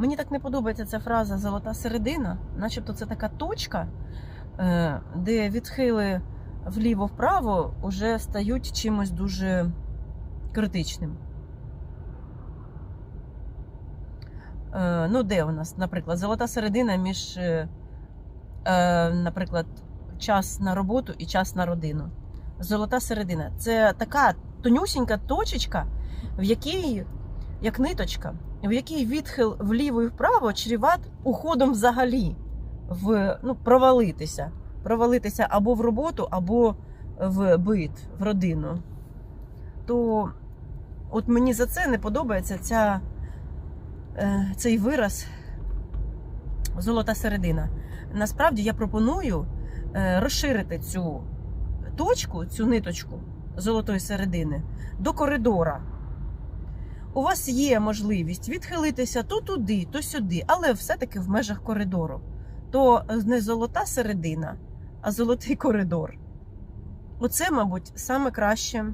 Мені так не подобається ця фраза золота середина, начебто це така точка, е, де відхили вліво-вправо вже стають чимось дуже критичним. Е, Ну, де у нас, наприклад, золота середина між, е, наприклад, час на роботу і час на родину. Золота середина це така тонюсінька точечка, в якій, як ниточка, в якій відхил вліво і вправо чріват уходом взагалі в ну, провалитися. Провалитися або в роботу, або в бит, в родину. То от мені за це не подобається ця, е, цей вираз золота середина. Насправді я пропоную е, розширити цю точку, цю ниточку золотої середини до коридора. У вас є можливість відхилитися то туди, то сюди, але все-таки в межах коридору. То не золота середина, а золотий коридор. Оце, мабуть, саме краще,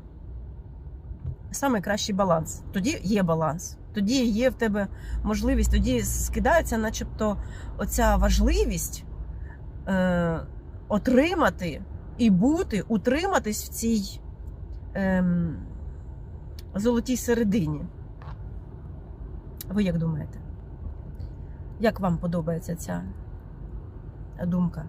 саме кращий баланс. Тоді є баланс. Тоді є в тебе можливість, тоді скидається, начебто, оця важливість е, отримати і бути, утриматись в цій ем, золотій середині. Ви як думаєте? Як вам подобається ця думка?